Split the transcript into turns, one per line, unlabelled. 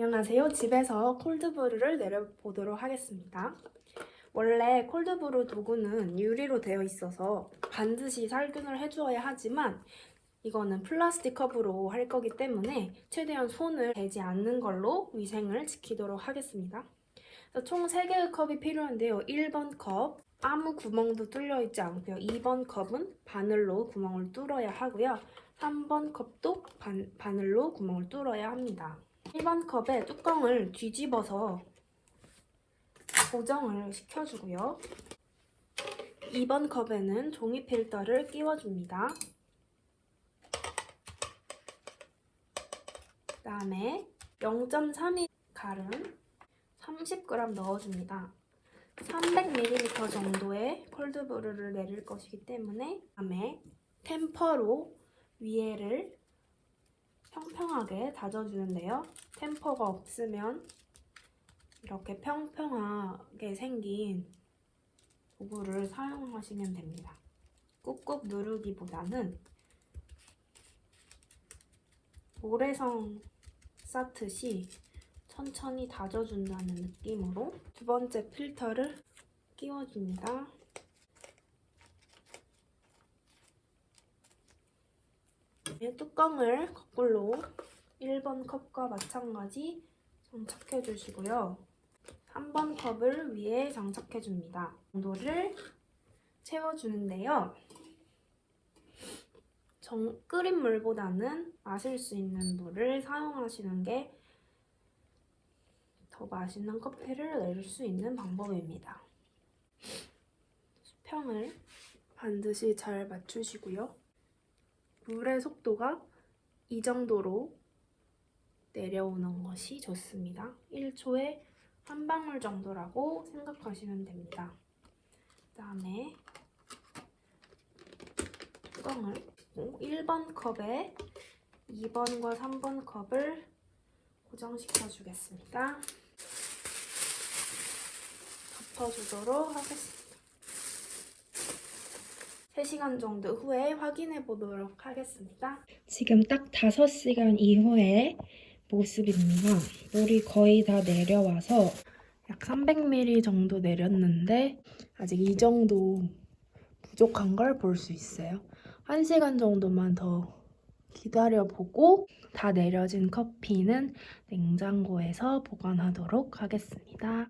안녕하세요. 집에서 콜드브루를 내려보도록 하겠습니다. 원래 콜드브루 도구는 유리로 되어 있어서 반드시 살균을 해주어야 하지만 이거는 플라스틱 컵으로 할 거기 때문에 최대한 손을 대지 않는 걸로 위생을 지키도록 하겠습니다. 총 3개의 컵이 필요한데요. 1번 컵 아무 구멍도 뚫려 있지 않고요. 2번 컵은 바늘로 구멍을 뚫어야 하고요. 3번 컵도 반, 바늘로 구멍을 뚫어야 합니다. 1번 컵에 뚜껑을 뒤집어서 고정을 시켜주고요. 2번 컵에는 종이 필터를 끼워줍니다. 그 다음에 0.3이 가른 30g 넣어줍니다. 300ml 정도의 콜드브루를 내릴 것이기 때문에 다음에 템퍼로 위에를 평평하게 다져주는데요. 템퍼가 없으면 이렇게 평평하게 생긴 도구를 사용하시면 됩니다. 꾹꾹 누르기보다는 모래성 쌓듯이 천천히 다져준다는 느낌으로 두 번째 필터를 끼워줍니다. 뚜껑을 거꾸로 1번 컵과 마찬가지 장착해 주시고요. 3번 컵을 위에 장착해 줍니다. 정도를 채워주는데요. 정, 끓인 물보다는 마실 수 있는 물을 사용하시는 게 더 맛있는 커피를 내릴 수 있는 방법입니다. 수평을 반드시 잘 맞추시고요. 물의 속도가 이 정도로 내려오는 것이 좋습니다. 1초에 한 방울 정도라고 생각하시면 됩니다. 그 다음에 뚜껑을 1번 컵에 2번과 3번 컵을 고정시켜 주겠습니다. 덮어주도록 하겠습니다. 3시간 정도 후에 확인해 보도록 하겠습니다. 지금 딱 5시간 이후의 모습입니다. 물이 거의 다 내려와서 약 300ml 정도 내렸는데 아직 이 정도 부족한 걸 볼 수 있어요. 1시간 정도만 더 기다려보고 다 내려진 커피는 냉장고에서 보관하도록 하겠습니다.